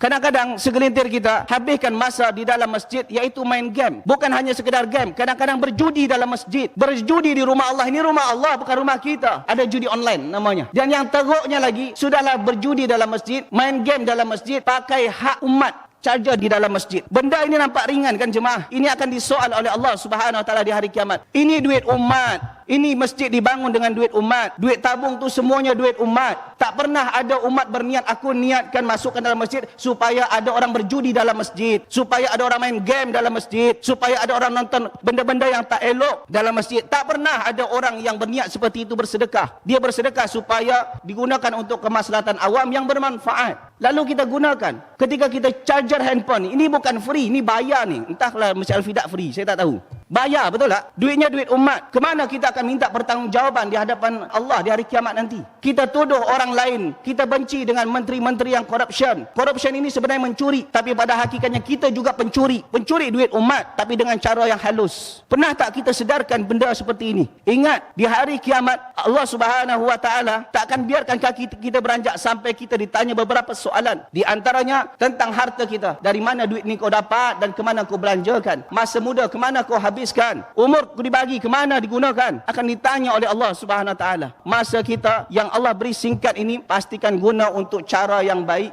Kadang-kadang segelintir kita habiskan masa di dalam masjid iaitu main game. Bukan hanya sekedar game. Kadang-kadang berjudi dalam masjid. Berjudi di rumah Allah. Ini rumah Allah bukan rumah kita. Ada judi online namanya. Dan yang teruknya lagi, sudahlah berjudi dalam masjid, main game dalam masjid, pakai hak umat charger di dalam masjid. Benda ini nampak ringan kan jemaah? Ini akan disoal oleh Allah Subhanahu Wa Taala di hari kiamat. Ini duit umat. Ini masjid dibangun dengan duit umat. Duit tabung tu semuanya duit umat. Tak pernah ada umat berniat aku niatkan masukkan dalam masjid supaya ada orang berjudi dalam masjid, supaya ada orang main game dalam masjid, supaya ada orang nonton benda-benda yang tak elok dalam masjid. Tak pernah ada orang yang berniat seperti itu bersedekah. Dia bersedekah supaya digunakan untuk kemaslahatan awam yang bermanfaat. Lalu kita gunakan. Ketika kita charger handphone, ini bukan free, ini bayar ni. Entahlah Masjid Al-Fidak free, saya tak tahu. Bayar betul tak? Duitnya duit umat. Kemana kita akan minta pertanggungjawaban di hadapan Allah di hari kiamat nanti? Kita tuduh orang lain. Kita benci dengan menteri-menteri yang corruption. Corruption ini sebenarnya mencuri. Tapi pada hakikatnya kita juga pencuri. Pencuri duit umat. Tapi dengan cara yang halus. Pernah tak kita sedarkan benda seperti ini? Ingat, di hari kiamat Allah subhanahu wa ta'ala tak akan biarkan kaki kita beranjak sampai kita ditanya beberapa soalan. Di antaranya tentang harta kita. Dari mana duit ni kau dapat dan ke mana kau belanjakan. Masa muda ke mana kau habis habiskan. Umur dibagi ke mana digunakan? Akan ditanya oleh Allah Subhanahu Wa Taala. Masa kita yang Allah beri singkat ini pastikan guna untuk cara yang baik